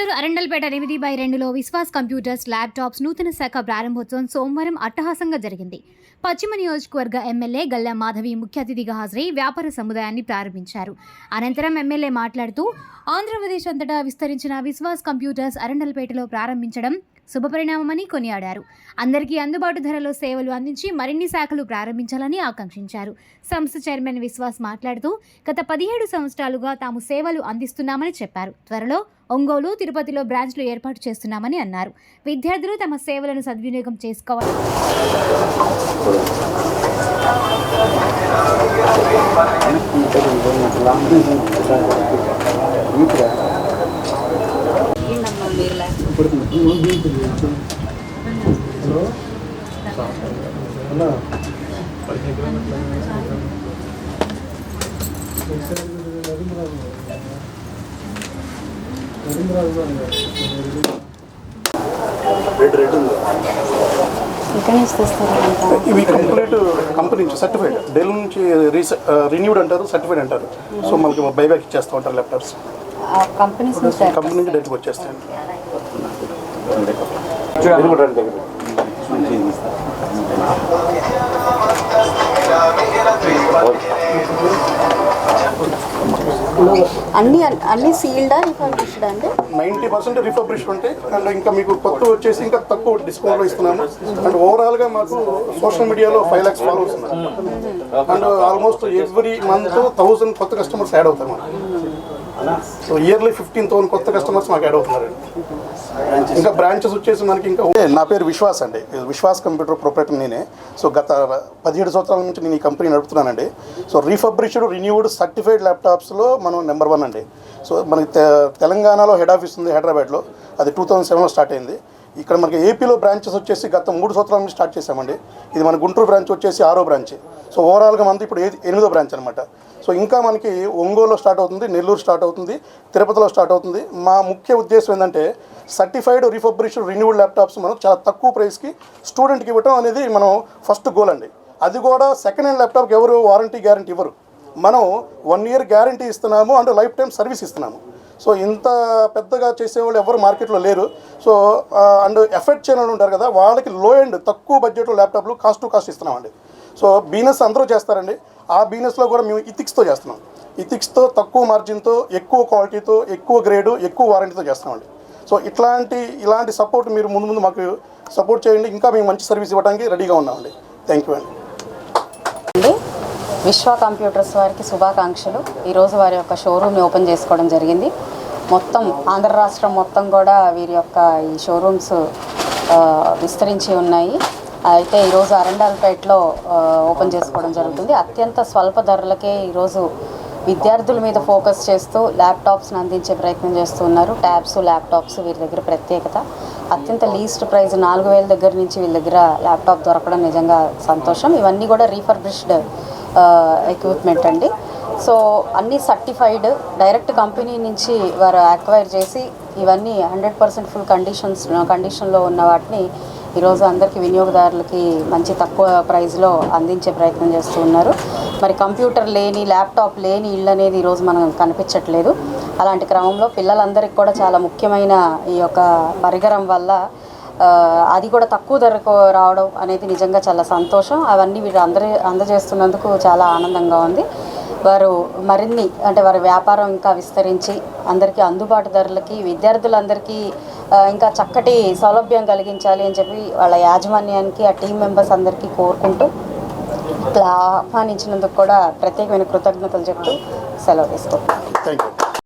గుంటూరు అరండల్పేట ఎనిమిది బై రెండులో Vishwas computers laptops నూతన శాఖ ప్రారంభోత్సవం సోమవారం అట్టహాసంగా జరిగింది. పశ్చిమ నియోజకవర్గ ఎమ్మెల్యే గల్లా మాధవి ముఖ్య అతిథిగా హాజరై వ్యాపార సముదాయాన్ని ప్రారంభించారు. అనంతరం ఎమ్మెల్యే మాట్లాడుతూ ఆంధ్రప్రదేశ్ అంతటా విస్తరించిన విశ్వాస్ కంప్యూటర్స్ అరండల్పేటలో ప్రారంభించడం శుభపరిణామమని కొనియాడారు. అందరికీ అందుబాటు ధరలో సేవలు అందించి మరిన్ని శాఖలు ప్రారంభించాలని ఆకాంక్షించారు. సంస్థ చైర్మన్ విశ్వాస్ మాట్లాడుతూ గత పదిహేడు సంవత్సరాలుగా తాము సేవలు అందిస్తున్నామని చెప్పారు. త్వరలో ఒంగోలు తిరుపతిలో బ్రాంచ్లు ఏర్పాటు చేస్తున్నామని అన్నారు. విద్యార్థులు తమ సేవలను సద్వినియోగం చేసుకోవాలి. ఇక్కడ నుంచి తెస్తారు అంతా ఇవి కంప్లీట్ కంపెనీ నుంచి సర్టిఫైడ్ డెల్ నుంచి రీసె రిన్యూడ్ అంటారు సర్టిఫైడ్ అంటారు. సో మనకి బైబ్యాక్ ఇచ్చేస్తూ ఉంటారు ల్యాప్టాప్స్ ఆ కంపెనీస్ నుంచి కంపెనీ నుంచి డైరెక్ట్గా వచ్చేస్తాయి. అన్ని అన్ని సీల్డా రిఫర్బిష్డ్ అండి? నైంటీ పర్సెంట్ రిఫర్బిష్ ఉంటాయి అండ్ ఇంకా మీకు కొత్త వచ్చేసి ఇంకా తక్కువ డిస్కౌంట్లో ఇస్తున్నాము. అండ్ ఓవరాల్గా మాకు సోషల్ మీడియాలో ఫైవ్ ల్యాక్స్ ఫాలోవర్స్ ఉన్నారు and almost every month thousand కొత్త కస్టమర్స్ యాడ్ అవుతారు మనకి సో ఇయర్లీ ఫిఫ్టీన్ థౌసండ్ కొత్త కస్టమర్స్ మాకు యాడ్ అవుతున్నారు ఇంకా బ్రాంచెస్ వచ్చేసి మనకి ఇంకా నా పేరు విశ్వాస్ అండి. విశ్వాస్ కంప్యూటర్ ప్రొపరేటర్ నేనే. సో గత పదిహేడు సంవత్సరాల నుంచి నేను ఈ కంపెనీ నడుపుతున్నానండి. సో రీఫబ్రిష్డ్ రిన్యూడ్ సర్టిఫైడ్ ల్యాప్టాప్స్లో మనం నెంబర్ వన్ అండి. సో మనకి తె- తెలంగాణలో హెడ్ ఆఫీస్ ఉంది హైదరాబాద్లో. అది టూ థౌసండ్ సెవెన్లో స్టార్ట్ అయింది. ఇక్కడ మనకి ఏపీలో బ్రాంచెస్ వచ్చేసి గత మూడు సంవత్సరాల నుంచి స్టార్ట్ చేసామండి ఇది మన గుంటూరు బ్రాంచ్ వచ్చేసి ఆరో బ్రాంచ్. సో ఓవరాల్గా మనది ఇప్పుడు ఎనిమిదో బ్రాంచ్ అనమాట సో ఇంకా మనకి ఒంగోలులో స్టార్ట్ అవుతుంది నెల్లూరు స్టార్ట్ అవుతుంది తిరుపతిలో స్టార్ట్ అవుతుంది. మా ముఖ్య ఉద్దేశం ఏంటంటే సర్టిఫైడ్ రీఫబ్రిష్డ్ రిన్యూడ్ ల్యాప్టాప్స్ మనం చాలా తక్కువ ప్రైస్కి స్టూడెంట్కి ఇవ్వడం అనేది మనం ఫస్ట్ గోల్ అండి. అది కూడా సెకండ్ హ్యాండ్ ల్యాప్టాప్కి ఎవరు వారంటీ గ్యారంటీ ఇవ్వరు. మనం వన్ ఇయర్ గ్యారంటీ ఇస్తున్నాము అండ్ లైఫ్ టైం సర్వీస్ ఇస్తున్నాము. సో ఇంత పెద్దగా చేసేవాళ్ళు ఎవరు మార్కెట్లో లేరు. సో అండ్ ఎఫెక్ట్ చేయని ఉంటారు కదా వాళ్ళకి లో ఎండ్ తక్కువ బడ్జెట్లో ల్యాప్టాప్లు కాస్ట్ టు కాస్ట్ ఇస్తున్నామండి. సో బిజినెస్ అందరూ చేస్తారండి. ఆ బిజినెస్లో కూడా మేము ఇథిక్స్తో చేస్తున్నాం. ఇథిక్స్తో తక్కువ మార్జిన్తో ఎక్కువ క్వాలిటీతో ఎక్కువ గ్రేడు ఎక్కువ వారంటీతో చేస్తున్నామండి. సో ఇట్లాంటి ఇలాంటి సపోర్ట్ మీరు ముందు ముందు మాకు సపోర్ట్ చేయండి. ఇంకా మేము మంచి సర్వీస్ ఇవ్వడానికి రెడీగా ఉన్నామండి. థ్యాంక్ యూ అండి. విశ్వ కంప్యూటర్స్ వారికి శుభాకాంక్షలు. ఈరోజు వారి యొక్క షోరూమ్ని ఓపెన్ చేసుకోవడం జరిగింది. మొత్తం ఆంధ్ర రాష్ట్రం మొత్తం కూడా వీరి యొక్క ఈ షోరూమ్స్ విస్తరించి ఉన్నాయి. అయితే ఈరోజు అరండాల్పేటలో ఓపెన్ చేసుకోవడం జరుగుతుంది. అత్యంత స్వల్ప ధరలకే ఈరోజు విద్యార్థుల మీద ఫోకస్ చేస్తూ ల్యాప్టాప్స్ని అందించే ప్రయత్నం చేస్తూ ఉన్నారు. ట్యాబ్స్ ల్యాప్టాప్స్ వీరి దగ్గర ప్రత్యేకత. అత్యంత లీస్ట్ ప్రైస్ నాలుగు వేల దగ్గర నుంచి వీళ్ళ దగ్గర ల్యాప్టాప్ దొరకడం నిజంగా సంతోషం. ఇవన్నీ కూడా రీఫర్బిష్డ్ ఎక్విప్మెంట్ అండి. సో అన్నీ సర్టిఫైడ్ డైరెక్ట్ కంపెనీ నుంచి వారు అక్వైర్ చేసి ఇవన్నీ హండ్రెడ్ పర్సెంట్ ఫుల్ కండిషన్స్ కండిషన్లో ఉన్న వాటిని ఈరోజు అందరికీ వినియోగదారులకి మంచి తక్కువ ప్రైస్లో అందించే ప్రయత్నం చేస్తూ ఉన్నారు. మరి కంప్యూటర్ లేని ల్యాప్టాప్ లేని ఇల్లు అనేది ఈరోజు మనం కనిపించట్లేదు. అలాంటి క్రమంలో పిల్లలందరికీ కూడా చాలా ముఖ్యమైన ఈ యొక్క పరికరం వల్ల అది కూడా తక్కువ ధరకు రావడం అనేది నిజంగా చాలా సంతోషం. అవన్నీ వీరు అందరి అందజేస్తున్నందుకు చాలా ఆనందంగా ఉంది. వారు మరిన్ని అంటే వారి వ్యాపారం ఇంకా విస్తరించి అందరికీ అందుబాటు ధరలకి విద్యార్థులందరికీ ఇంకా చక్కటి సౌలభ్యం కలిగించాలి అని చెప్పి వాళ్ళ యాజమాన్యానికి ఆ టీం మెంబర్స్ అందరికీ కోరుకుంటూ ఇట్లా ఆహ్వానించినందుకు కూడా ప్రత్యేకమైన కృతజ్ఞతలు చెప్తూ సెలవు తీసుకుంటాం థ్యాంక్ యూ